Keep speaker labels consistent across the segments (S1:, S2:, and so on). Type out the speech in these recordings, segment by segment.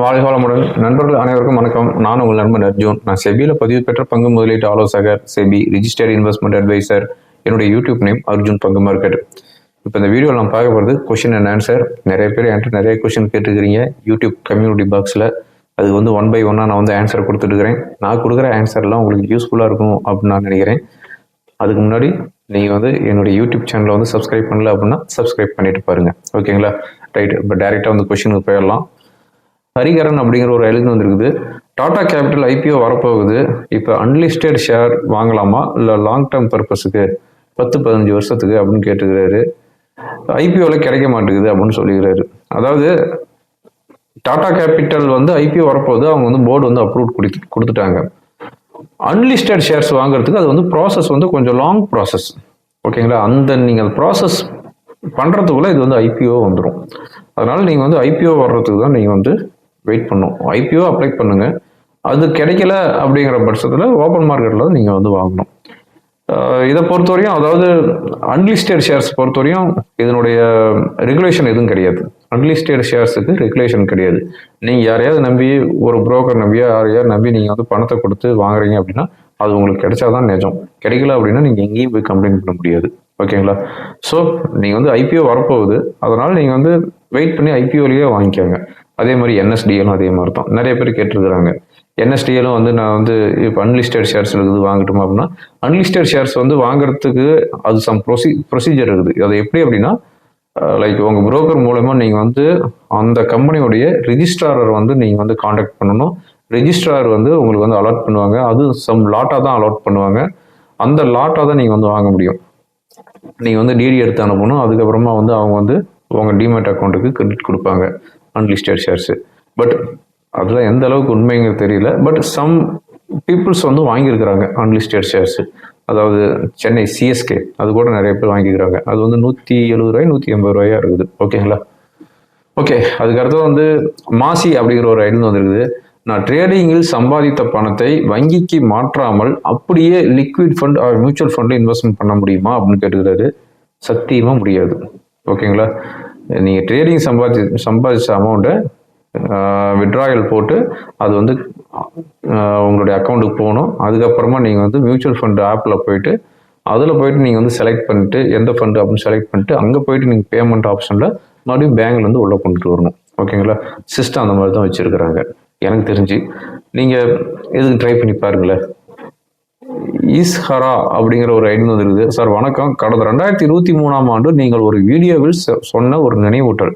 S1: வாழ்க வளமுடன் நண்பர்கள் அனைவருக்கும் வணக்கம். நான் உங்கள் நண்பன் அர்ஜுன். நான் செபியில் பதிவு பெற்ற பங்கு முதலீட்டு ஆலோசகர் செபி ரிஜிஸ்டர்ட் இன்வெஸ்ட்மெண்ட் அட்வைசர் என்னுடைய யூடியூப் நேம் அர்ஜுன் பங்கு மார்க்கெட் இப்போ இந்த வீடியோவில் நான் பார்க்க போகிறது கொஷின் அண்ட் ஆன்சர் நிறைய பேர் என்கிட்ட நிறைய கொஷின் கேட்டுருக்கிறீங்க. யூடியூப் கம்யூனிட்டி பாக்ஸில் அது வந்து ஒன் பை ஒன்னாக நான் வந்து ஆன்சர் கொடுத்துட்டுருக்கிறேன். நான் கொடுக்குற ஆன்சர்லாம் உங்களுக்கு யூஸ்ஃபுல்லாக இருக்கும் அப்படின்னு நான் நினைக்கிறேன். அதுக்கு முன்னாடி நீங்கள் வந்து என்னுடைய யூடியூப் சேனலை வந்து சப்ஸ்கிரைப் பண்ணல அப்படின்னா சப்ஸ்கிரைப் பண்ணிட்டு பாருங்கள் ஓகேங்களா ரைட் இப்போ டேரெக்டாக வந்து கொஷினுக்கு போயிடலாம். ஹரிகரன் அப்படிங்கிற ஒரு எழுந்து வந்திருக்குது. டாடா கேபிட்டல் ஐபிஓ வரப்போகுது. இப்போ அன்லிஸ்டட் ஷேர் வாங்கலாமா? இல்லை லாங் டேர்ம் பர்பஸுக்கு பத்து பதினஞ்சு வருஷத்துக்கு அப்படின்னு கேட்டுக்கிறாரு. ஐபிஓவில் கிடைக்க மாட்டேங்குது அப்படின்னு சொல்லிக்கிறாரு. அதாவது டாடா கேபிட்டல் வந்து ஐபிஓ வரப்போகுது. அவங்க வந்து போர்டு வந்து அப்ரூவ் கொடுத்து கொடுத்துட்டாங்க. அன்லிஸ்டட் ஷேர்ஸ் வாங்குறதுக்கு அது வந்து ப்ராசஸ் வந்து கொஞ்சம் லாங் ப்ராசஸ் ஓகேங்களா? அந்த நீங்கள் அந்த ப்ராசஸ் பண்ணுறதுக்குள்ளே இது வந்து ஐபிஓ வந்துடும் அதனால் நீங்கள் வந்து ஐபிஓ வர்றதுக்கு தான் நீங்கள் வந்து வெயிட் பண்ணும். ஐபிஓ அப்ளை பண்ணுங்க. அது கிடைக்கல அப்படிங்கிற பட்சத்தில் ஓப்பன் மார்க்கெட்டில் நீங்கள் வந்து வாங்கணும். இதை பொறுத்தவரையும் அதாவது அன்லிஸ்டட் ஷேர்ஸ் பொறுத்தவரையும் இதனுடைய ரெகுலேஷன் எதுவும் கிடையாது. அன்லிஸ்டட் ஷேர்ஸுக்கு ரெகுலேஷன் கிடையாது. நீங்கள் யாரையாவது நம்பி ஒரு புரோக்கர் நம்பியோ யாரையாவது நம்பி நீங்கள் வந்து பணத்தை கொடுத்து வாங்குறீங்க அப்படின்னா அது உங்களுக்கு கிடைச்சாதான் நிஜம். கிடைக்கல அப்படின்னா நீங்கள் எங்கேயும் போய் கம்ப்ளைண்ட் பண்ண முடியாது. ஓகேங்களா? ஸோ நீங்கள் வந்து ஐபிஓ வரப்போகுது. அதனால் நீங்கள் வந்து வெயிட் பண்ணி ஐபிஓலேயே வாங்கிக்கோங்க. அதே மாதிரி என்எஸ்டிஎலும் அதே மாதிரி தான். நிறைய பேர் கேட்டிருக்கிறாங்க. என்எஸ்டிஎலும் வந்து நான் வந்து இப்போ அன்லிஸ்டட் ஷேர்ஸ் இருக்குது வாங்கட்டுமா அப்படின்னா அன்லிஸ்டட் ஷேர்ஸ் வந்து வாங்குறதுக்கு அது சம் ப்ரொசி ப்ரொசீஜர் இருக்குது. அது எப்படி அப்படின்னா லைக் உங்கள் புரோக்கர் மூலமாக நீங்கள் வந்து அந்த கம்பெனியோடைய ரிஜிஸ்ட்ராரர் வந்து நீங்கள் வந்து காண்டாக்ட் பண்ணணும். ரிஜிஸ்ட்ரார் வந்து உங்களுக்கு வந்து அலாட் பண்ணுவாங்க. அது சம் லாட்டாக தான் அலாட் பண்ணுவாங்க. அந்த லாட்டாக தான் நீங்கள் வந்து வாங்க முடியும். நீங்கள் வந்து டிடி எடுத்து அனுப்பணும். அதுக்கப்புறமா வந்து அவங்க வந்து உங்கள் டிமேட் அக்கௌண்ட்டுக்கு கிரெடிட் கொடுப்பாங்க. அன்லிஸ்டட் ஷேர்ஸு பட் அதெல்லாம் எந்த அளவுக்கு உண்மைங்கிறது தெரியல. பட் சம் பீப்புள்ஸ் வந்து வாங்கியிருக்கிறாங்க அன்லிஸ்டட் ஷேர்ஸு அதாவது சென்னை சிஎஸ்கே அது கூட நிறைய பேர் வாங்கிக்கிறாங்க அது வந்து நூற்றி எழுபது ரூபாய் நூற்றி எண்பது ரூபாயா இருக்குது. ஓகேங்களா ஓகே அதுக்கடுத்து வந்து மாசி அப்படிங்கிற ஒரு ஐடி வந்திருக்குது. நான் ட்ரேடிங்கில் சம்பாதித்த பணத்தை வங்கிக்கு மாற்றாமல் அப்படியே லிக்விட் ஃபண்ட் ஆர் மியூச்சுவல் ஃபண்டில் இன்வெஸ்ட்மெண்ட் பண்ண முடியுமா அப்படின்னு கேட்டுக்கிறாரு. சத்தியமாக முடியாது. ஓகேங்களா நீங்கள் ட்ரேடிங் சம்பாதி சம்பாதிச்ச அமௌண்ட்டை விட்ராயல் போட்டு அது வந்து உங்களுடைய அக்கௌண்ட்டுக்கு போகணும். அதுக்கப்புறமா நீங்கள் வந்து மியூச்சுவல் ஃபண்டு ஆப்பில் போயிட்டு அதில் போயிட்டு நீங்கள் வந்து செலக்ட் பண்ணிட்டு எந்த ஃபண்டு அப்படின்னு செலக்ட் பண்ணிட்டு அங்கே போயிட்டு நீங்கள் பேமெண்ட் ஆப்ஷனில் மறுபடியும் பேங்க்ல இருந்து உள்ளே கொண்டுட்டு வரணும். ஓகேங்களா சிஸ்டம் அந்த மாதிரி தான் வச்சுருக்குறாங்க. எனக்கு தெரிஞ்சு. நீங்கள் எதுக்கு ட்ரை பண்ணி பாருங்களேன். ஈஸ்ஹரா அப்படிங்கிற ஒரு ஐடி வந்துருக்குது. சார் வணக்கம். கடந்த ரெண்டாயிரத்தி இருபத்தி மூணாம் ஆண்டு நீங்கள் ஒரு வீடியோவில் சொன்ன ஒரு நினைவூட்டல்.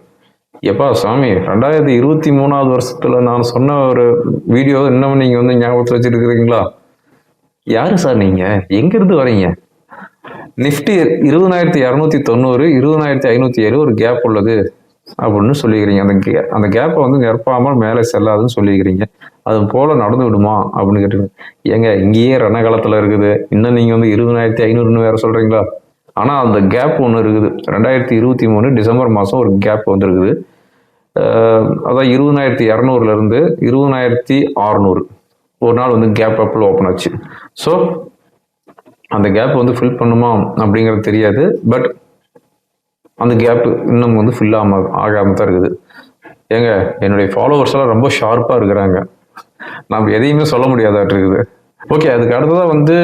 S1: எப்பா சாமி ரெண்டாயிரத்தி இருபத்தி மூணாவது வருஷத்தில் நான் சொன்ன ஒரு வீடியோ இன்னமும் நீங்கள் வந்து ஞாபகத்தில் வச்சிருக்கிறீங்களா? யாரு சார் நீங்கள் எங்கேருந்து வரீங்க? நிஃப்டி இருபதாயிரத்தி இரநூத்தி தொண்ணூறு இருபதாயிரத்தி ஐநூற்றி ஏழு ஒரு கேப் உள்ளது. அப்படின்னு சொல்லிக்கிறீங்க. அந்த கே அந்த கேப்பை வந்து நிரப்பாமல் மேலே செல்லாதுன்னு சொல்லிக்கிறீங்க. அது போல நடந்து விடுமா அப்படின்னு கேட்டு ஏங்க இங்கேயே ரணகாலத்தில் இருக்குது. இன்னும் நீங்கள் வந்து இருபதாயிரத்தி ஐநூறுன்னு வேற சொல்கிறீங்களா ஆனால் அந்த கேப் ஒன்று இருக்குது. ரெண்டாயிரத்தி இருபத்தி மூணு டிசம்பர் மாதம் ஒரு கேப் வந்திருக்குது. அதான் இருபதாயிரத்தி இரநூறுலேருந்து இருபதாயிரத்தி அறநூறு ஒரு நாள் வந்து கேப் அப்பில் ஓப்பன் ஆச்சு. ஸோ அந்த கேப் வந்து ஃபில் பண்ணுமா அப்படிங்கிறது தெரியாது. பட் அந்த கேப்பு இன்னும் வந்து ஃபில் ஆகாம தான் இருக்குது. ஏங்க என்னுடைய ஃபாலோவர்ஸ் எல்லாம் ரொம்ப ஷார்ப்பாக இருக்கிறாங்க. நம்ம எதையுமே சொல்ல முடியாதாட்டு இருக்குது. ஓகே அதுக்கு அடுத்ததாக வந்து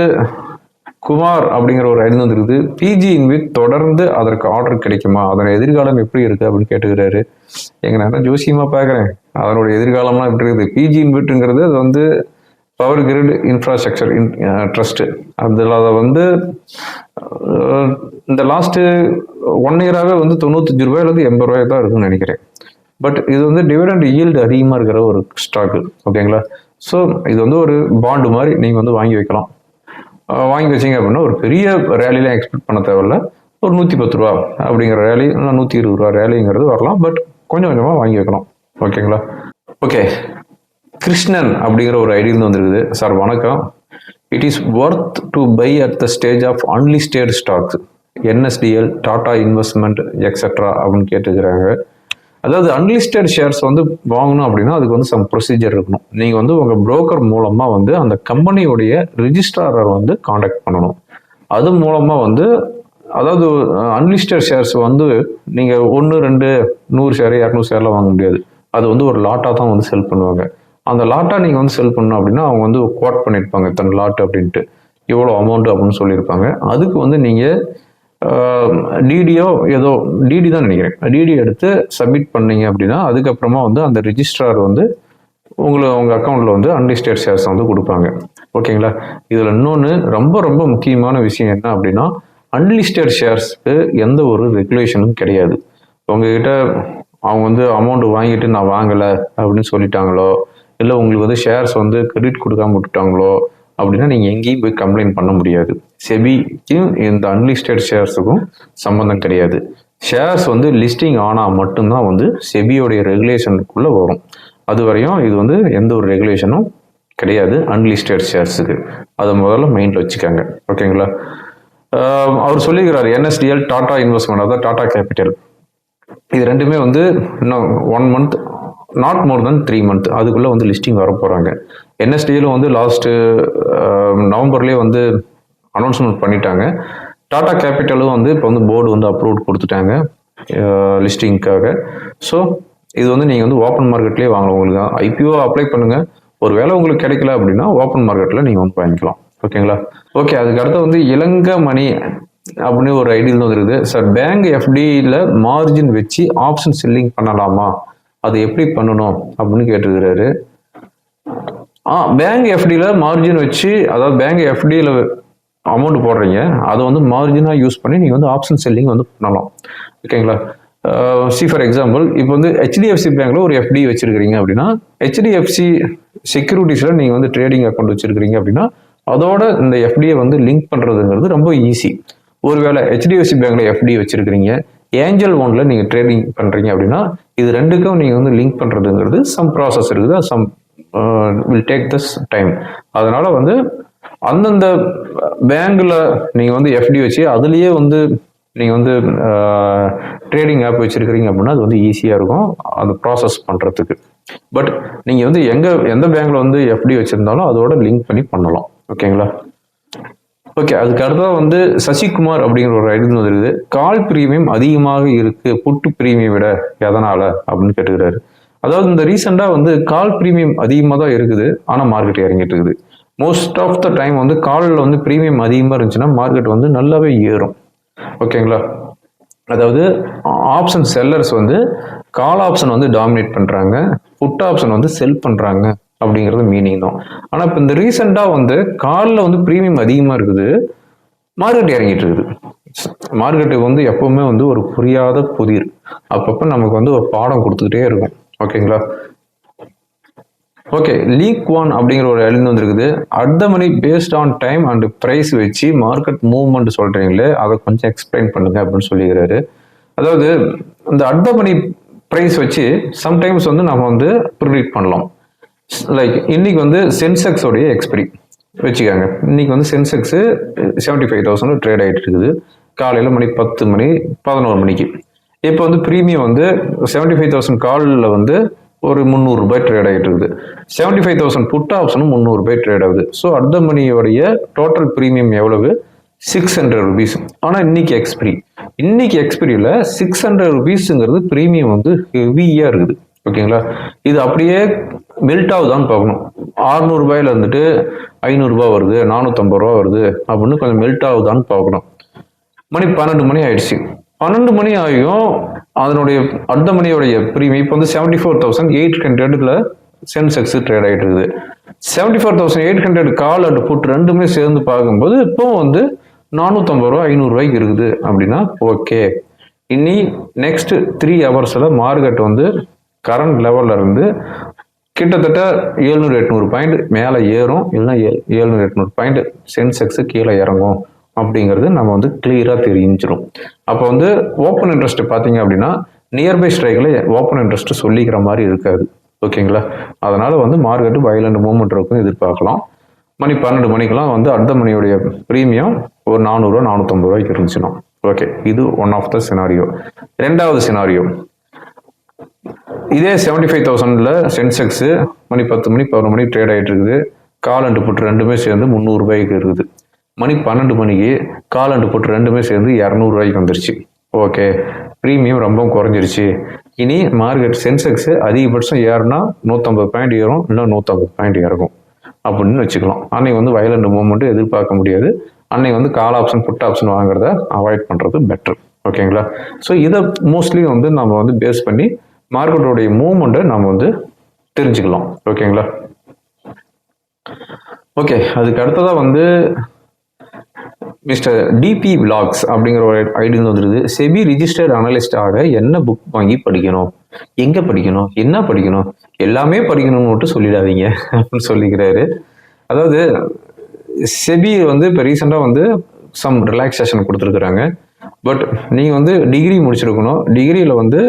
S1: குமார் அப்படிங்கிற ஒரு ஐடி வந்துருக்குது. பிஜி இன்வித் தொடர்ந்து அதற்கு ஆர்டர் கிடைக்குமா? அதன் எதிர்காலம் எப்படி இருக்குது அப்படின்னு கேட்டுக்கிறாரு. எங்க நான் ஜோசியமாக பார்க்குறேன் அதனோட எதிர்காலம்லாம் எப்படி இருக்குது? பிஜி இன்விட்டுங்கிறது அது வந்து பவர் கிரிட் இன்ஃப்ராஸ்ட்ரக்சர் ட்ரஸ்ட் அதில் அதை வந்து uh, இந்த லாஸ்ட்டு ஒன் இயராகவே வந்து தொண்ணூத்தஞ்சு ரூபாயிலேருந்து எண்பது ரூபாய் தான் இருக்குன்னு நினைக்கிறேன். பட் இது வந்து டிவிடெண்ட் ஈல்டு அதிகமாக இருக்கிற ஒரு ஸ்டாக்கு ஓகேங்களா ஸோ இது வந்து ஒரு பாண்டு மாதிரி நீங்கள் வந்து வாங்கி வைக்கலாம். வாங்கி வச்சீங்க அப்படின்னா ஒரு பெரிய ரேலிலாம் எக்ஸ்பெக்ட் பண்ண தேவையில்ல. ஒரு நூற்றி பத்து ரூபா அப்படிங்கிற ரேலி இல்லை நூற்றி இருபது ரூபா ரேலிங்கிறது வரலாம். பட் கொஞ்சம் கொஞ்சமாக வாங்கி வைக்கலாம் ஓகேங்களா ஓகே கிருஷ்ணன் அப்படிங்கிற ஒரு ஐடியிலிருந்து வந்திருக்குது. சார் வணக்கம். It is worth to buy at the stage of unlisted stocks NSDL Tata investment etcetera அப்படின்னு கேட்டுக்கிறாங்க. அதாவது அன்லிஸ்டட் ஷேர்ஸ் வந்து வாங்கணும் அப்படின்னா அதுக்கு வந்து சம் ப்ரொசீஜர் இருக்கணும். நீங்கள் வந்து உங்கள் புரோக்கர் மூலமாக வந்து அந்த கம்பெனியுடைய ரிஜிஸ்ட்ராரர் வந்து காண்டாக்ட் பண்ணணும். அது மூலமாக வந்து அதாவது அன்லிஸ்டட் ஷேர்ஸ் வந்து நீங்கள் ஒன்று ரெண்டு நூறு ஷேர் இரநூறு ஷேர்லாம் வாங்க முடியாது. அது வந்து ஒரு லாட்டாக தான் வந்து செல் பண்ணுவாங்க. அந்த லாட்டாக நீங்கள் வந்து செல் பண்ணணும் அப்படின்னா அவங்க வந்து கோட் பண்ணியிருப்பாங்க இத்தனை லாட் அப்படின்ட்டு. இவ்வளோ அமௌண்ட் அப்படின்னு சொல்லியிருப்பாங்க. அதுக்கு வந்து நீங்கள் டிடியோ ஏதோ டிடி தான் நினைக்கிறேன். டிடி எடுத்து சப்மிட் பண்ணீங்க அப்படின்னா அதுக்கப்புறமா வந்து அந்த ரிஜிஸ்ட்ரார் வந்து உங்களை உங்கள் அக்கௌண்ட்டில் வந்து அன்லிஸ்டட் ஷேர்ஸ் வந்து கொடுப்பாங்க. ஓகேங்களா? இதில் இன்னொன்று ரொம்ப ரொம்ப முக்கியமான விஷயம் என்ன அப்படின்னா அன்லிஸ்டட் ஷேர்ஸ்க்கு எந்த ஒரு ரெகுலேஷனும் கிடையாது. உங்ககிட்ட அவங்க வந்து அமௌண்ட் வாங்கிட்டு நான் வாங்கலை அப்படின்னு சொல்லிட்டாங்களோ இல்லை உங்களுக்கு வந்து ஷேர்ஸ் வந்து கிரெடிட் கொடுக்காம விட்டுட்டாங்களோ அப்படின்னா நீங்கள் எங்கேயும் போய் கம்ப்ளைண்ட் பண்ண முடியாது. செபிக்கும் இந்த அன்லிஸ்டட் ஷேர்ஸுக்கும் சம்மந்தம் கிடையாது. ஷேர்ஸ் வந்து லிஸ்டிங் ஆனால் மட்டும்தான் வந்து செபியோடைய ரெகுலேஷனுக்குள்ளே வரும். அது வரையும் இது வந்து எந்த ஒரு ரெகுலேஷனும் கிடையாது அன்லிஸ்டட் ஷேர்ஸுக்கு அதை முதல்ல மைண்டில் வச்சுக்கோங்க. ஓகேங்களா? அவர் சொல்லிக்கிறார் என்எஸ்டிஎல் டாடா இன்வெஸ்ட்மெண்ட் அதாவது டாடா கேபிட்டல் இது ரெண்டுமே வந்து இன்னும் one month not more then three month அதுக்குள்ளே வந்து லிஸ்டிங் வர போகிறாங்க என்எஸ்டியில் வந்து லாஸ்ட்டு um, நவம்பர்லேயே வந்து அனௌன்ஸ்மெண்ட் பண்ணிட்டாங்க. டாடா கேபிட்டலும் வந்து இப்போ வந்து போர்டு வந்து அப்ரூவ் கொடுத்துட்டாங்க uh, லிஸ்டிங்க்காக ஸோ இது வந்து நீங்கள் வந்து ஓப்பன் மார்க்கெட்லேயே வாங்கலாம் உங்களுக்கு. ஐபிஓ அப்ளை பண்ணுங்கள் ஒரு வேளை உங்களுக்கு கிடைக்கல அப்படின்னா ஓப்பன் மார்க்கெட்டில் நீங்கள் வந்து வாங்கிக்கலாம். ஓகேங்களா? ஓகே அதுக்கு அடுத்து வந்து இலங்கை மணி அப்படின்னு ஒரு ஐடியில் வந்து இருக்குது சார் பேங்க் எஃப்டியில் மார்ஜின் வச்சு ஆப்ஷன் செல்லிங் பண்ணலாமா? அது எப்படி பண்ணணும் அப்படின்னு கேட்டிருக்கிறாரு. ஆ பேங்க் எஃப்டியில் மார்ஜின் வச்சு அதாவது பேங்க் எஃப்டியில் அமௌண்ட் போடுறீங்க. அதை வந்து மார்ஜினாக யூஸ் பண்ணி நீங்கள் வந்து ஆப்ஷன் செல்லிங் வந்து பண்ணலாம். ஓகேங்களா சி ஃபார் எக்ஸாம்பிள் இப்போ வந்து ஹெச்டிஎஃப்சி பேங்க்கில் ஒரு எஃப்டி வச்சுருக்கிறீங்க அப்படின்னா ஹெச்டிஎஃப்சி செக்யூரிட்டிஸில் நீங்கள் வந்து ட்ரேடிங் அக்கௌண்ட் வச்சுருக்கிறீங்க அப்படின்னா அதோட இந்த எஃப்டியை வந்து லிங்க் பண்ணுறதுங்கிறது ரொம்ப ஈஸி ஒருவேளை ஹெச்டிஎஃப்சி பேங்க்கில் எஃப்டி வச்சுருக்கிறீங்க. ஏஞ்சல் ஒன்ல நீங்கள் ட்ரேடிங் பண்ணுறீங்க அப்படின்னா இது ரெண்டுக்கும் நீங்கள் வந்து லிங்க் பண்ணுறதுங்கிறது சம் ப்ராசஸ் இருக்குது. Some will take this time அதனால வந்து அந்தந்த பேங்க்ல நீங்கள் வந்து எஃப்டி வச்சு அதுலேயே வந்து நீங்கள் வந்து uh, ட்ரேடிங் ஆப் வச்சிருக்கிறீங்க அப்படின்னா அது வந்து ஈஸியாக இருக்கும். அந்த ப்ராசஸ் பண்ணுறதுக்கு பட் நீங்கள் வந்து எங்கே எந்த பேங்க்ல வந்து எஃப்டி வச்சுருந்தாலும் அதோட லிங்க் பண்ணி பண்ணலாம். ஓகேங்களா ஓகே அதுக்கு அடுத்ததாக வந்து சசிகுமார் அப்படிங்கிற ஒரு ஐடி வந்துருக்குது கால் பிரீமியம் அதிகமாக இருக்கு புட்டு பிரீமியம் விட எதனால? அப்படின்னு கேட்டுக்கிறாரு. அதாவது இந்த ரீசெண்டாக வந்து கால் பிரீமியம் அதிகமாக தான் இருக்குது ஆனால் மார்க்கெட் இறங்கிட்டு இருக்குது. மோஸ்ட் ஆஃப் த டைம் வந்து காலில் வந்து பிரீமியம் அதிகமாக இருந்துச்சுன்னா மார்க்கெட் வந்து நல்லாவே ஏறும். ஓகேங்களா அதாவது ஆப்ஷன் செல்லர்ஸ் வந்து கால் ஆப்ஷன் வந்து டாமினேட் பண்ணுறாங்க புட் ஆப்ஷன் வந்து செல் பண்ணுறாங்க அப்படிங்கிறது மீனிங் தான். ஆனால் இப்போ இந்த ரீசெண்டாக வந்து காலில் வந்து ப்ரீமியம் அதிகமாக இருக்குது. மார்க்கெட் இறங்கிட்டு இருக்குது. மார்க்கெட்டுக்கு வந்து எப்பவுமே வந்து ஒரு புரியாத புதிர். அப்பப்போ நமக்கு வந்து ஒரு பாடம் கொடுத்துக்கிட்டே இருக்கும். ஓகேங்களா? ஓகே லீக் ஒன் அப்படிங்கிற ஒரு எழுந்து வந்திருக்குது. அடுத்த மணி based on time and price வச்சு மார்க்கெட் மூவ்மெண்ட் சொல்கிறீங்களே அதை கொஞ்சம் எக்ஸ்பிளைன் பண்ணுங்க அப்படின்னு சொல்லிக்கிறாரு. அதாவது இந்த அடுத்த மணி ப்ரைஸ் வச்சு சம்டைம்ஸ் வந்து நம்ம வந்து ப்ரிடிக்ட் பண்ணலாம். லைக் இன்னைக்கு வந்து சென்செக்ஸோடைய எக்ஸ்பிரி வச்சுக்காங்க. இன்னைக்கு வந்து Sensex seventy five thousand trade ஆகிட்டு இருக்குது. காலையில் மணி பத்து மணி பதினோரு மணிக்கு. இப்போ வந்து ப்ரீமியம் வந்து செவன்டி ஃபைவ் தௌசண்ட் காலில் வந்து ஒரு முந்நூறுரூபா ட்ரேட் ஆகிட்டு இருக்குது. செவன்டி ஃபைவ் தௌசண்ட் புட் ஆப்ஷனும் முந்நூறுரூபாய் ட்ரேட் ஆகுது. ஸோ அடுத்த மணியோடைய டோட்டல் ப்ரீமியம் எவ்வளவு? சிக்ஸ் ஹண்ட்ரட் ருபீஸ் ஆனால் இன்னைக்கு எக்ஸ்பிரி இன்னைக்கு எக்ஸ்பிரியில் சிக்ஸ் ஹண்ட்ரட் ருபீஸுங்கிறது ப்ரீமியம் வந்து ஹெவியாக இருக்குது. ஓகேங்களா? இது அப்படியே மெல்ட் ஆகுதான்னு பார்க்கணும். அறுநூறுபாயில இருந்துட்டு ஐநூறுரூபா வருது நானூற்றம்பது ரூபா வருது அப்படின்னு கொஞ்சம் மெல்ட் ஆகுதான்னு பார்க்கணும். மணி பன்னெண்டு மணி ஆயிடுச்சு. பன்னெண்டு மணி ஆகியும் அதனுடைய அடுத்த மணியோடைய ப்ரீமியம் இப்போ வந்து செவன்டி ஃபோர் தௌசண்ட் எயிட் ஹண்ட்ரட்ல சென்செக்ஸ் ட்ரேட் ஆகிட்டு இருக்குது. Seventy four thousand eight hundred call and put ரெண்டுமே சேர்ந்து பார்க்கும்போது இப்போ வந்து நானூற்றம்பது ரூபா ஐநூறுரூவாய்க்கு இருக்குது அப்படின்னா ஓகே இனி நெக்ஸ்ட் த்ரீ ஹவர்ஸில் மார்க்கெட் வந்து கரண்ட் லெவல்ல இருந்து கிட்டத்தட்ட ஏழ்நூறு எட்நூறு பாயிண்ட் மேலே ஏறும். இல்லைன்னா ஏ- ஏழ்நூறு எட்நூறு பாயிண்ட் சென்செக்ஸ் கீழே இறங்கும் அப்படிங்கிறது நம்ம வந்து கிளியராக தெரிஞ்சிடும் அப்போ வந்து ஓப்பன் இன்ட்ரெஸ்ட் பார்த்தீங்க அப்படின்னா நியர்பை ஸ்ட்ரைக்கில் ஓப்பன் இன்ட்ரெஸ்ட் சொல்லிக்கிற மாதிரி இருக்காது. ஓகேங்களா அதனால வந்து மார்க்கெட்டு வயலண்ட் மூவ்மெண்ட் இருக்கும் எதிர்பார்க்கலாம். மணி பன்னெண்டு மணிக்கெலாம் வந்து அடுத்த மணியுடைய ப்ரீமியம் ஒரு நானூறுரூவா நானூற்றம்பது ரூபாய்க்கு இருந்துச்சுன்னா. ஓகே இது ஒன் ஆஃப் த சினாரியோ ரெண்டாவது சினாரியோ இதே செவன்டி ஃபைவ் தௌசண்டில் சென்செக்ஸு மணி பத்து மணி பதினொரு மணி ட்ரேட் ஆகிட்டு இருக்குது. கால் அண்டு புட்டு ரெண்டுமே சேர்ந்து முந்நூறு ரூபாய்க்கு இருக்குது. மணி பன்னெண்டு மணிக்கு கால் அண்டு புட்டு ரெண்டுமே சேர்ந்து இரநூறுவாய்க்கு வந்துருச்சு. ஓகே ப்ரீமியம் ரொம்ப குறைஞ்சிருச்சு. இனி மார்க்கெட் சென்செக்ஸ் அதிகபட்சம் ஏறுனா நூற்றம்பது பாயிண்ட் ஏறும் இல்லை நூற்றம்பது பாயிண்ட் இறக்கும். அப்படின்னு வச்சுக்கலாம். அன்னைக்கு வந்து வயலண்ட் மூவ்மெண்ட் எதிர்பார்க்க முடியாது. அன்னைக்கு வந்து கால் ஆப்ஷன் புட் ஆப்ஷன் வாங்குறத அவாய்ட் பண்ணுறது பெட்டர் ஓகேங்களா ஸோ இதை மோஸ்ட்லி வந்து நம்ம வந்து பேஸ் பண்ணி மார்க்கெட்டோடைய மூவ்மெண்ட்டை நம்ம வந்து தெரிஞ்சுக்கலாம். ஓகேங்களா? ஓகே அதுக்கு அடுத்ததாக வந்து மிஸ்டர் டிபி விலாக்ஸ் அப்படிங்கிற ஒரு ஐடி வந்துருது. செபி ரிஜிஸ்டர்ட் அனலிஸ்ட் ஆக என்ன புக் வாங்கி படிக்கணும்? எங்கே படிக்கணும்? என்ன படிக்கணும்? எல்லாமே படிக்கணும்னு மட்டும் சொல்லிடாதீங்க அப்படின்னு சொல்லிக்கிறாரு. அதாவது செபி வந்து இப்போ ரீசெண்டாக வந்து சம் ரிலாக்ஸேஷன் கொடுத்துருக்குறாங்க. பட் நீங்கள் வந்து டிகிரி முடிச்சிருக்கணும். டிகிரியில் வந்து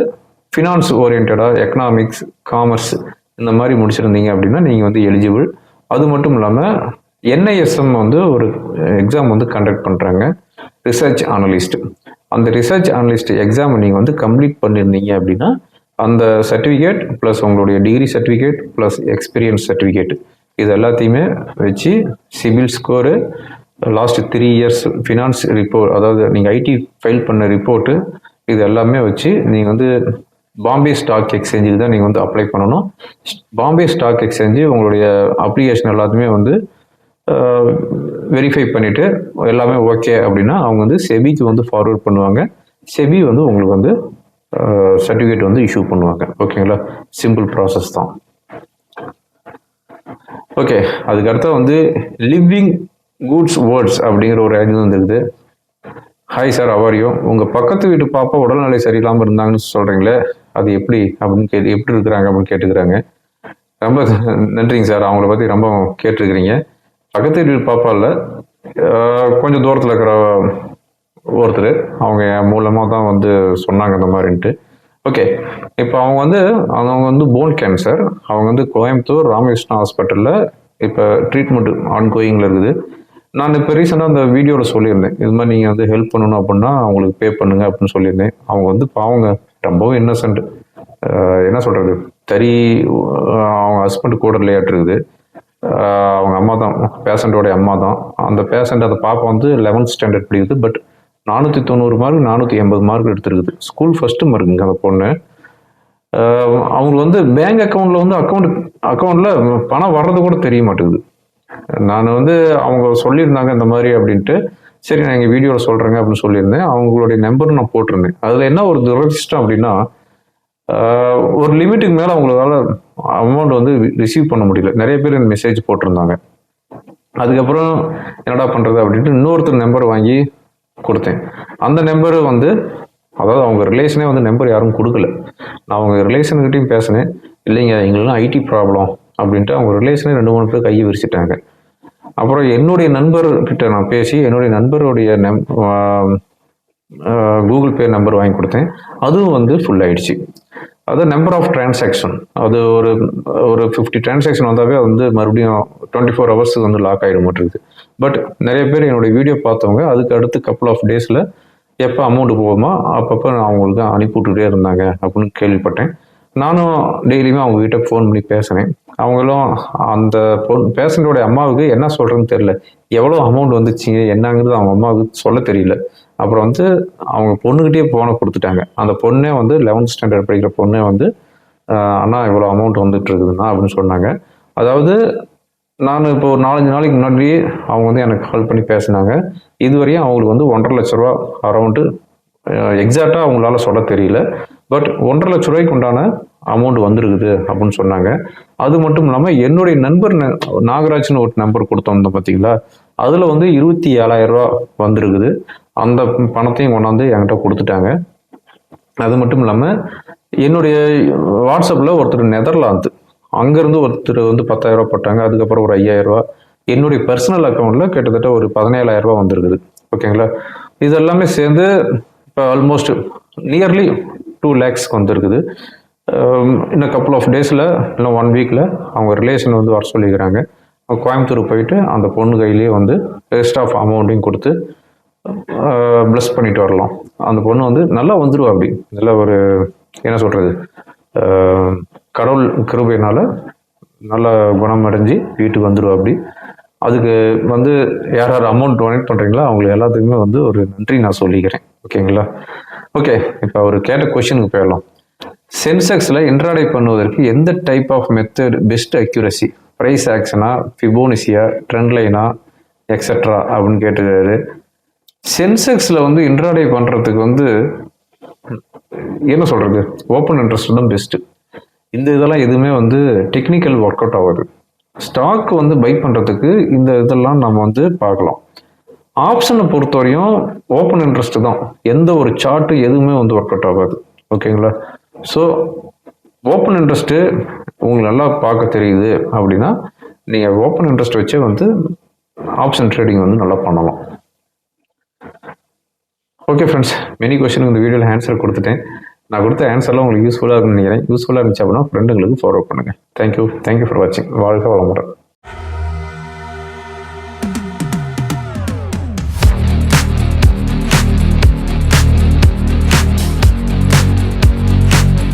S1: ஃபினான்ஸ் ஓரியன்டாக எக்கனாமிக்ஸ் காமர்ஸ் இந்த மாதிரி முடிச்சிருந்தீங்க அப்படின்னா நீங்கள் வந்து எலிஜிபிள் அது மட்டும் இல்லாமல் என்ஐஎஸ்எம் வந்து ஒரு எக்ஸாம் வந்து கண்டக்ட் பண்ணுறாங்க ரிசர்ச் அனலிஸ்ட் அந்த ரிசர்ச் அனலிஸ்ட் எக்ஸாம் நீங்கள் வந்து கம்ப்ளீட் பண்ணியிருந்தீங்க அப்படின்னா அந்த சர்டிஃபிகேட் ப்ளஸ் உங்களுடைய degree certificate plus experience certificate இது எல்லாத்தையுமே வச்சு CIBIL score last three years finance report அதாவது நீங்கள் ஐடி ஃபைல் பண்ண ரிப்போர்ட்டு இது எல்லாமே வச்சு நீங்கள் வந்து பாம்பே ஸ்டாக் எக்ஸ்சேஞ்சுக்கு தான் நீங்கள் வந்து அப்ளை பண்ணணும். பாம்பே ஸ்டாக் எக்ஸ்சேஞ்சு உங்களுடைய அப்ளிகேஷன் எல்லாத்தையுமே வந்து வெரிஃபை பண்ணிவிட்டு எல்லாமே ஓகே அப்படின்னா அவங்க வந்து செபிக்கு வந்து ஃபார்வர்ட் பண்ணுவாங்க. செபி வந்து உங்களுக்கு வந்து சர்டிஃபிகேட் வந்து இஷ்யூ பண்ணுவாங்க. ஓகேங்களா சிம்பிள் ப்ராசஸ் தான். ஓகே அதுக்கடுத்து வந்து லிவிங் குட்ஸ் வேர்ட்ஸ் அப்படிங்கிற ஒரு ஐடி வந்துருக்குது. ஹாய் சார் அவாரியும் உங்கள் பக்கத்து வீட்டு பாப்பா உடல்நிலை சரியில்லாமல் இருந்தாங்கன்னு சொல்கிறீங்களே அது எப்படி அப்படின்னு கேட்டு எப்படி இருக்கிறாங்க அப்படின்னு கேட்டுக்கிறாங்க. ரொம்ப நன்றிங்க சார். அவங்கள பற்றி ரொம்ப கேட்டிருக்கிறீங்க. பக்கத்து வீட்டு பாப்பா இல்லை கொஞ்சம் தூரத்தில் இருக்கிற ஒருத்தர் அவங்க என் மூலமாக தான் வந்து சொன்னாங்க இந்த மாதிரின்ட்டு. ஓகே. இப்போ அவங்க வந்து அவங்க வந்து போன் கேன்சர் அவங்க வந்து கோயம்புத்தூர் ராமகிருஷ்ணா ஹாஸ்பிட்டலில் இப்போ ட்ரீட்மெண்ட் ஆன்கோயிங்கில் இருக்குது. நான் இப்போ ரீசெண்டாக அந்த வீடியோவில் சொல்லியிருந்தேன். இது மாதிரி நீங்கள் வந்து ஹெல்ப் பண்ணணும் அப்படின்னா அவங்களுக்கு பே பண்ணுங்க அப்படின்னு சொல்லியிருந்தேன். அவங்க வந்து பாவங்க ரொம்பவும் இன்னசென்ட் என்ன சொல்கிறது தறி அவங்க ஹஸ்பண்ட் கூட விளையாட்டுருக்குது அவங்க அம்மா தான் பேஷண்ட்டோடைய அம்மா தான். அந்த பேஷண்ட் அந்த பாப்பா வந்து லெவன்த் ஸ்டாண்டர்ட் படிக்குது. பட் நானூற்றி தொண்ணூறு மார்க் நானூற்றி எண்பது மார்க் எடுத்துருக்குது. ஸ்கூல் ஃபஸ்ட்டு மார்க்குங்க அந்த பொண்ணு. அவங்களுக்கு வந்து பேங்க் அக்கௌண்ட்டில் வந்து அக்கௌண்ட் அக்கௌண்ட்டில் பணம் வர்றது கூட தெரிய மாட்டேங்குது. நான் வந்து அவங்க சொல்லியிருந்தாங்க இந்த மாதிரி அப்படின்ட்டு. சரி நான் எங்கள் வீடியோவில் சொல்கிறேங்க அப்படின்னு சொல்லியிருந்தேன். அவங்களுடைய நம்பர் நான் போட்டிருந்தேன். அதில் என்ன ஒரு துரதிஷ்டம் அப்படின்னா ஒரு லிமிட்டுக்கு மேலே அவங்களால அமௌண்ட் வந்து ரிசீவ் பண்ண முடியல. நிறைய பேர் இந்த மெசேஜ் போட்டிருந்தாங்க. அதுக்கப்புறம் என்னடா பண்ணுறது அப்படின்ட்டு இன்னொருத்தர் நம்பர் வாங்கி கொடுத்தேன். அந்த நம்பரு வந்து அதாவது அவங்க ரிலேஷனே வந்து நம்பர் யாரும் கொடுக்கல. நான் அவங்க ரிலேஷனுக்கிட்டையும் பேசினேன். இல்லைங்க எங்களுக்குலாம் ஐடி ப்ராப்ளம் அப்படின்ட்டு அவங்க ரிலேஷனே ரெண்டு மூணு பேர் கையை விரிச்சிட்டாங்க. அப்புறம் என்னுடைய நண்பர்கிட்ட நான் பேசி என்னுடைய நண்பருடைய நம் கூகுள் பே நம்பர் வாங்கி கொடுத்தேன். அதுவும் வந்து ஃபுல் ஆயிடுச்சு. அது நம்பர் ஆஃப் டிரான்சாக்ஷன் அது ஒரு ஒரு ஃபிஃப்டி டிரான்சாக்ஷன் வந்தாவே வந்து மறுபடியும் டுவெண்ட்டி ஃபோர் ஹவர்ஸ் வந்து லாக் ஆகிட மாட்டேங்குது பட் நிறைய பேர் என்னுடைய வீடியோ பார்த்தவங்க அதுக்கு அடுத்து கப்புள் ஆஃப் டேஸில் எப்போ அமௌண்ட் போகுமோ அப்பப்போ நான் அவங்களுக்கு அனுப்பி விட்டுட்டே இருந்தாங்க அப்படின்னு கேள்விப்பட்டேன். நானும் டெய்லியுமே அவங்ககிட்ட ஃபோன் பண்ணி பேசுகிறேன் அவங்களும் அந்த பொண்ணு பேஷண்ட்டோடைய அம்மாவுக்கு என்ன சொல்கிறேன்னு தெரில எவ்வளோ அமௌண்ட் வந்துச்சு என்னங்கிறது அவங்க அம்மாவுக்கு சொல்ல தெரியல. அப்புறம் வந்து அவங்க பொண்ணுக்கிட்டே போனை கொடுத்துட்டாங்க. அந்த பொண்ணே வந்து லெவன்த் ஸ்டாண்டர்ட் படிக்கிற பொண்ணே வந்து அண்ணா இவ்வளோ அமௌண்ட் வந்துட்டு இருக்குதுண்ணா அப்படின்னு சொன்னாங்க. அதாவது நான் இப்போ ஒரு நாலஞ்சு நாளைக்கு முன்னாடி அவங்க வந்து எனக்கு கால் பண்ணி பேசினாங்க. இதுவரையும் அவங்களுக்கு வந்து ஒன்றரை லட்ச ரூபா அரௌண்டு எக்ஸாக்டாக அவங்களால சொல்ல தெரியல. பட் ஒன்றரை லட்ச ரூபாய்க்கு உண்டான அமௌண்ட் வந்துருக்குது அப்படின்னு சொன்னாங்க. அது மட்டும் இல்லாமல் என்னுடைய நண்பர் நாகராஜ்னு ஒரு நம்பர் கொடுத்தோம் பார்த்தீங்களா அதில் வந்து இருபத்தி ஏழாயிரம் ரூபா வந்திருக்குது. அந்த பணத்தையும் கொண்டாந்து என்கிட்ட கொடுத்துட்டாங்க. அது மட்டும் இல்லாமல் என்னுடைய வாட்ஸ்அப்பில் ஒருத்தர் நெதர்லாந்து அங்கேருந்து ஒருத்தர் வந்து பத்தாயிரரூபா போட்டாங்க. அதுக்கப்புறம் ஒரு ஐயாயிரம் ரூபா என்னுடைய பர்சனல் அக்கௌண்ட்டில் கிட்டத்தட்ட ஒரு பதினேழாயிரரூபா வந்திருக்குது. ஓகேங்களா? இது எல்லாமே சேர்ந்து இப்போ ஆல்மோஸ்ட் நியர்லி டூ லேக்ஸ்க்கு வந்துருக்குது. இன்னும் கப்புள் ஆஃப் டேஸில் இல்லை ஒன் வீக்கில் அவங்க ரிலேஷன் வந்து வர சொல்லிக்கிறாங்க. கோயம்புத்தூர் போயிட்டு அந்த பொண்ணு கையிலேயே வந்து ரெஸ்ட் ஆஃப் அமௌண்ட்டையும் கொடுத்து uh, ப்ளஸ் பண்ணிட்டு வரலாம். அந்த பொண்ணு வந்து நல்லா வந்துடுவா அப்படி. நல்ல ஒரு என்ன சொல்கிறது uh, கடவுள் கிருபையினால் நல்ல குணம் அடைஞ்சு வீட்டுக்கு வந்துடுவா அப்படி. அதுக்கு வந்து யார் யார் அமௌண்ட் டொனேட் பண்ணுறீங்களோ அவங்களுக்கு எல்லாத்துக்குமே வந்து ஒரு நன்றி நான் சொல்லிக்கிறேன். ஓகேங்களா ஓகே இப்போ அவர் கேட்ட கொஷினுக்கு போயிடலாம். சென்செக்ஸில் இன்ட்ராடே பண்ணுவதற்கு எந்த type of method best accuracy price ஆக்ஷனா ஃபிபோனிசியா ட்ரெண்ட் லைனா எக்ஸட்ரா அப்படின்னு கேட்டுக்கிறாரு சென்செக்ஸில் வந்து இன்ட்ராடே பண்ணுறதுக்கு வந்து என்ன சொல்கிறது ஓப்பன் இன்ட்ரெஸ்ட் தான் பெஸ்ட்டு இந்த இதெல்லாம் எதுவுமே வந்து டெக்னிக்கல் ஒர்க் அவுட் ஆகுது. ஸ்டாக் வந்து பை பண்ணுறதுக்கு இந்த இதெல்லாம் நம்ம வந்து பார்க்கலாம். ஆப்ஷனை பொறுத்தவரையும் ஓப்பன் இன்ட்ரெஸ்ட் தான். எந்த ஒரு சார்ட்டு எதுவுமே வந்து ஒர்க் அவுட் ஆகாது. ஓகேங்களா ஸோ ஓப்பன் இன்ட்ரெஸ்ட்டு உங்களுக்கு நல்லா பார்க்க தெரியுது அப்படின்னா நீங்கள் ஓப்பன் இன்ட்ரெஸ்ட் வச்சே வந்து ஆப்ஷன் ட்ரேடிங் வந்து நல்லா பண்ணலாம். ஓகே ஃப்ரெண்ட்ஸ் மெனி கொஸ்டினுக்கு இந்த வீடியோவில் ஆன்சர் கொடுத்துட்டேன். நான் கொடுத்த ஆன்சர்லாம் உங்களுக்கு யூஸ்ஃபுல்லாக இருக்குன்னு நினைக்கிறேன். யூஸ்ஃபுல்லாக இருந்துச்சு அப்படின்னா ஃப்ரெண்டுங்களுக்கு ஃபார்வர்ட் பண்ணுங்கள் thank you thank you for வாட்சிங் வாழ்க்கை வளமுடன்.